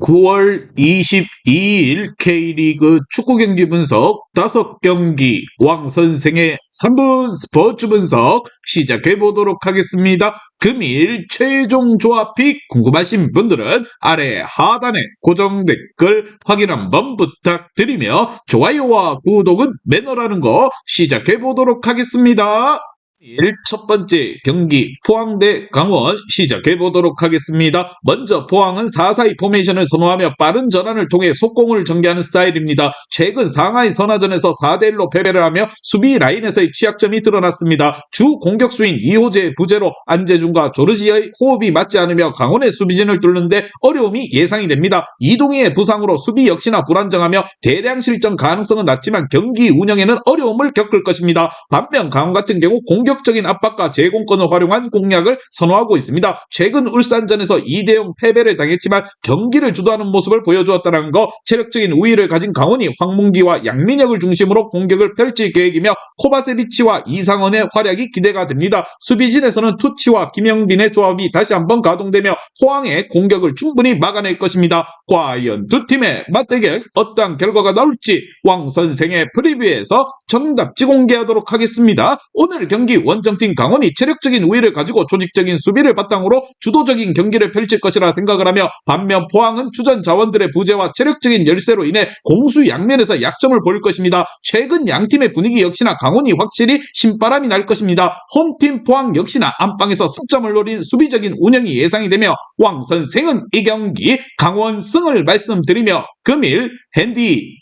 9월 22일 K리그 축구 경기 분석 5경기 왕 선생의 3분 스포츠 분석 시작해 보도록 하겠습니다. 금일 최종 조합픽 궁금하신 분들은 아래 하단에 고정 댓글 확인 한번 부탁드리며 좋아요와 구독은 매너라는 거 시작해 보도록 하겠습니다. 일첫 번째 경기 포항 대 강원 시작해 보도록 하겠습니다. 먼저 포항은 4-4-2 포메이션을 선호하며 빠른 전환을 통해 속공을 전개하는 스타일입니다. 최근 상하이 선화전에서 4대1로 패배를 하며 수비 라인에서의 취약점이 드러났습니다. 주 공격수인 이호재의 부재로 안재준과 조르지의 호흡이 맞지 않으며 강원의 수비진을 뚫는데 어려움이 예상이 됩니다. 이동희의 부상으로 수비 역시나 불안정하며 대량 실점 가능성은 낮지만 경기 운영에는 어려움을 겪을 것입니다. 반면 강원 같은 경우 공격 적인 압박과 제공권을 활용한 공략을 선호하고 있습니다. 최근 울산전에서 2대0 패배를 당했지만 경기를 주도하는 모습을 보여주었다는 거 체력적인 우위를 가진 강원이 황문기와 양민혁을 중심으로 공격을 펼칠 계획이며 코바세비치와 이상원의 활약이 기대가 됩니다. 수비진에서는 투치와 김영빈의 조합이 다시 한번 가동되며 포항의 공격을 충분히 막아낼 것입니다. 과연 두 팀의 맞대결 어떠한 결과가 나올지 왕 선생의 프리뷰에서 정답지 공개하도록 하겠습니다. 오늘 경기 원정팀 강원이 체력적인 우위를 가지고 조직적인 수비를 바탕으로 주도적인 경기를 펼칠 것이라 생각을 하며 반면 포항은 주전 자원들의 부재와 체력적인 열세로 인해 공수 양면에서 약점을 보일 것입니다. 최근 양팀의 분위기 역시나 강원이 확실히 신바람이 날 것입니다. 홈팀 포항 역시나 안방에서 승점을 노린 수비적인 운영이 예상이 되며 왕 선생은 이 경기 강원 승을 말씀드리며 금일 핸디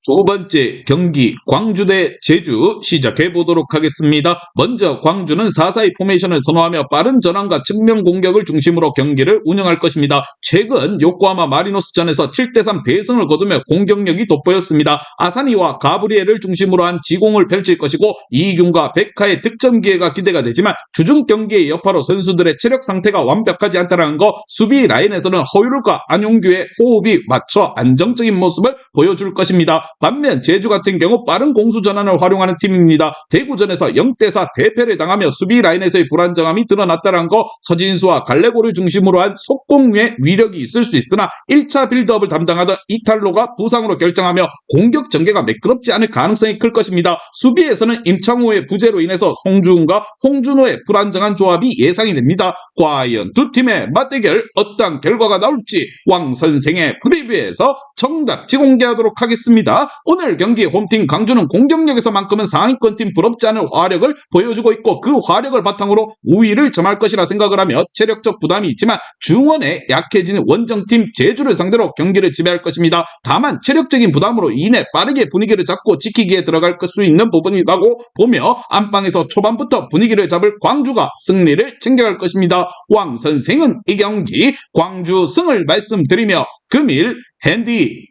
두 번째 경기 광주 대 제주 시작해 보도록 하겠습니다. 먼저 광주는 4-4-2 포메이션을 선호하며 빠른 전환과 측면 공격을 중심으로 경기를 운영할 것입니다. 최근 요코하마 마리노스전에서 7대3 대승을 거두며 공격력이 돋보였습니다. 아사니와 가브리엘을 중심으로 한 지공을 펼칠 것이고 이균과 백하의 득점 기회가 기대가 되지만 주중 경기의 여파로 선수들의 체력 상태가 완벽하지 않다는 거 수비 라인에서는 허율과 안용규의 호흡이 맞춰 안정적인 모습을 보여줄 것입니다. 반면 제주 같은 경우 빠른 공수 전환을 활용하는 팀입니다. 대구전에서 0대4 대패를 당하며 수비 라인에서의 불안정함이 드러났다는 거 서진수와 갈레고를 중심으로 한 속공의 위력이 있을 수 있으나 1차 빌드업을 담당하던 이탈로가 부상으로 결정하며 공격 전개가 매끄럽지 않을 가능성이 클 것입니다. 수비에서는 임창호의 부재로 인해서 송주훈과 홍준호의 불안정한 조합이 예상이 됩니다. 과연 두 팀의 맞대결 어떠한 결과가 나올지 왕 선생의 프리뷰에서 정답지 공개하도록 하겠습니다. 오늘 경기 홈팀 강주는 공격력에서만큼은 상위권 팀 부럽지 않은 화력을 보여주고 있고 그 화력을 바탕으로 우위를 점할 것이라 생각을 하며 체력적 부담이 있지만 중원에 약해지는 원정팀 제주를 상대로 경기를 지배할 것입니다. 다만 체력적인 부담으로 인해 빠르게 분위기를 잡고 지키기에 들어갈 수 있는 부분이라고 보며 안방에서 초반부터 분위기를 잡을 광주가 승리를 챙겨갈 것입니다. 왕 선생은 이 경기 광주 승을 말씀드리며 금일 핸디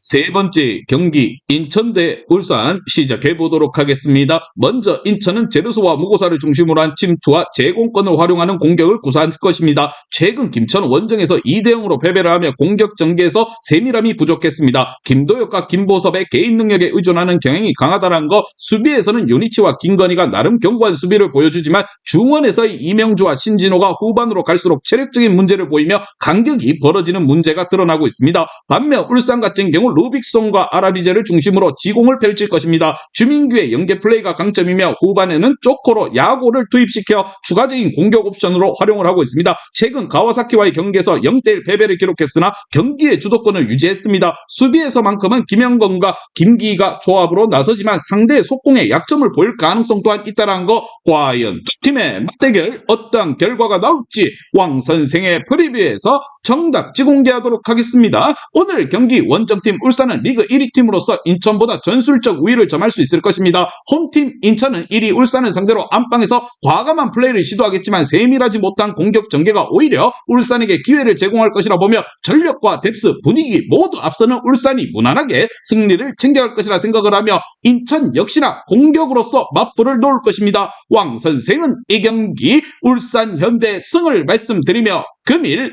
세 번째 경기 인천 대 울산 시작해 보도록 하겠습니다. 먼저 인천은 제르소와 무고사를 중심으로 한 침투와 제공권을 활용하는 공격을 구사할 것입니다. 최근 김천 원정에서 2대 0으로 패배를 하며 공격 전개에서 세밀함이 부족했습니다. 김도혁과 김보섭의 개인 능력에 의존하는 경향이 강하다는 거 수비에서는 요니치와 김건희가 나름 견고한 수비를 보여주지만 중원에서의 이명주와 신진호가 후반으로 갈수록 체력적인 문제를 보이며 간격이 벌어지는 문제가 드러나고 있습니다. 반면 울산 같은 같은 경우 루빅송과 아라비제를 중심으로 지공을 펼칠 것입니다. 주민규의 연계 플레이가 강점이며 후반에는 쪼코로 야구를 투입시켜 추가적인 공격 옵션으로 활용을 하고 있습니다. 최근 가와사키와의 경기에서 0대1 패배를 기록했으나 경기의 주도권을 유지했습니다. 수비에서만큼은 김영건과 김기희가 조합으로 나서지만 상대의 속공에 약점을 보일 가능성 또한 있다는 거 과연 두 팀의 맞대결 어떤 결과가 나올지 왕 선생의 프리뷰에서 정답 지 공개하도록 하겠습니다. 오늘 경기 원정 팀 울산은 리그 1위 팀으로서 인천보다 전술적 우위를 점할 수 있을 것입니다. 홈팀 인천은 1위 울산을 상대로 안방에서 과감한 플레이를 시도하겠지만 세밀하지 못한 공격 전개가 오히려 울산에게 기회를 제공할 것이라 보며 전력과 뎁스 분위기 모두 앞서는 울산이 무난하게 승리를 챙겨갈 것이라 생각을 하며 인천 역시나 공격으로서 맞불을 놓을 것입니다. 왕 선생은 이 경기 울산 현대 승을 말씀드리며 금일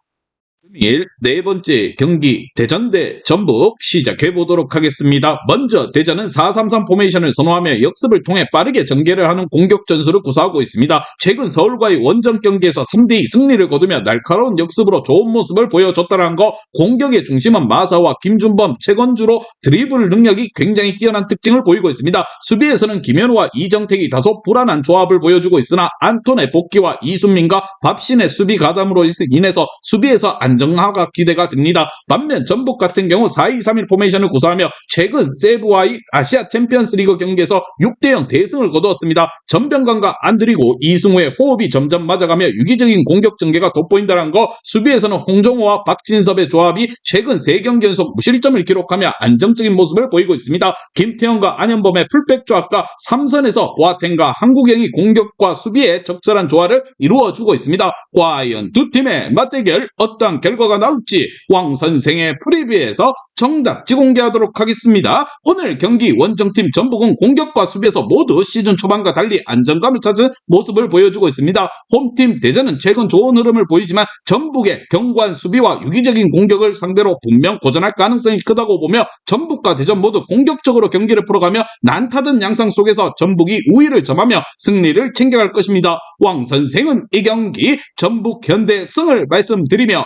금일 네 번째 경기 대전 대 전북 시작해 보도록 하겠습니다. 먼저 대전은 4-3-3 포메이션을 선호하며 역습을 통해 빠르게 전개를 하는 공격 전술을 구사하고 있습니다. 최근 서울과의 원정 경기에서 3대2 승리를 거두며 날카로운 역습으로 좋은 모습을 보여줬다는 거 공격의 중심은 마사와 김준범, 최건주로 드리블 능력이 굉장히 뛰어난 특징을 보이고 있습니다. 수비에서는 김현우와 이정택이 다소 불안한 조합을 보여주고 있으나 안톤의 복귀와 이순민과 밥신의 수비 가담으로 인해서 수비에서 안정 화가 기대가 됩니다. 반면 전북 같은 경우 4-2-3-1 포메이션을 구사하며 최근 세부와의 아시아 챔피언스 리그 경기에서 6대0 대승을 거두었습니다. 전병관과 안드리고 이승우의 호흡이 점점 맞아가며 유기적인 공격 전개가 돋보인다는 거 수비에서는 홍종호와 박진섭의 조합이 최근 3경기 연속 무실점을 기록하며 안정적인 모습을 보이고 있습니다. 김태형과 안현범의 풀백 조합과 삼선에서 보아텐과 한국영이 공격과 수비에 적절한 조화를 이루어주고 있습니다. 과연 두 팀의 맞대결 어떤 결 과가 나올지 왕 선생의 프리뷰에서 정답지 공개하도록 하겠습니다. 오늘 경기 원정팀 전북은 공격과 수비에서 모두 시즌 초반과 달리 안정감을 찾은 모습을 보여주고 있습니다. 홈팀 대전은 최근 좋은 흐름을 보이지만 전북의 견고한 수비와 유기적인 공격을 상대로 분명 고전할 가능성이 크다고 보며 전북과 대전 모두 공격적으로 경기를 풀어가며 난타전 양상 속에서 전북이 우위를 점하며 승리를 챙겨갈 것입니다. 왕 선생은 이 경기 전북 현대 승을 말씀드리며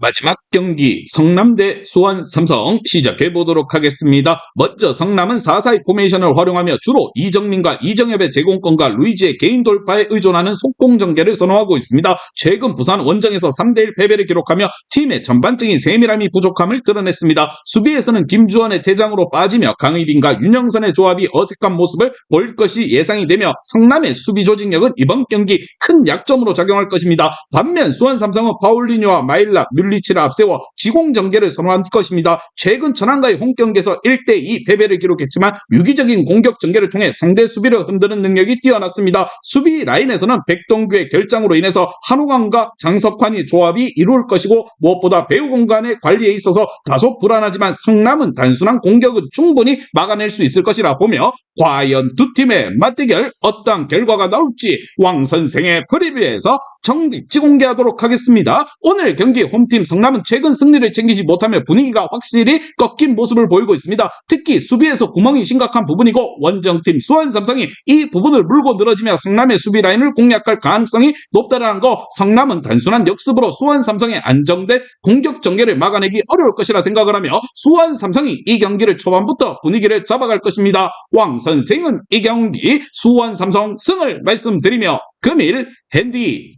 마지막 경기 성남대 수원 삼성 시작해 보도록 하겠습니다. 먼저 성남은 4-4-2 포메이션을 활용하며 주로 이정민과 이정엽의 제공권과 루이지의 개인 돌파에 의존하는 속공 전개를 선호하고 있습니다. 최근 부산 원정에서 3대1 패배를 기록하며 팀의 전반적인 세밀함이 부족함을 드러냈습니다. 수비에서는 김주원의 퇴장으로 빠지며 강의빈과 윤영선의 조합이 어색한 모습을 보일 것이 예상이 되며 성남의 수비 조직력은 이번 경기 큰 약점으로 작용할 것입니다. 반면 수원 삼성은 파울리뉴와 마일 라, 뮬리치를 앞세워 지공 전개를 선호한 것입니다. 최근 천안과의 홈경기에서 1대2 패배를 기록했지만 유기적인 공격 전개를 통해 상대 수비를 흔드는 능력이 뛰어났습니다. 수비 라인에서는 백동규의 결장으로 인해서 한우광과 장석환이 조합이 이루어질 것이고 무엇보다 배우 공간의 관리에 있어서 다소 불안하지만 성남은 단순한 공격은 충분히 막아낼 수 있을 것이라 보며 과연 두 팀의 맞대결 어떤 결과가 나올지 왕 선생의 프리뷰에서 정립지 공개하도록 하겠습니다. 오늘 경기 홈팀 성남은 최근 승리를 챙기지 못하며 분위기가 확실히 꺾인 모습을 보이고 있습니다. 특히 수비에서 구멍이 심각한 부분이고 원정팀 수원 삼성이 이 부분을 물고 늘어지며 성남의 수비 라인을 공략할 가능성이 높다는 거 성남은 단순한 역습으로 수원 삼성의 안정된 공격 전개를 막아내기 어려울 것이라 생각을 하며 수원 삼성이 이 경기를 초반부터 분위기를 잡아갈 것입니다. 왕 선생은 이 경기 수원 삼성 승을 말씀드리며 금일 핸디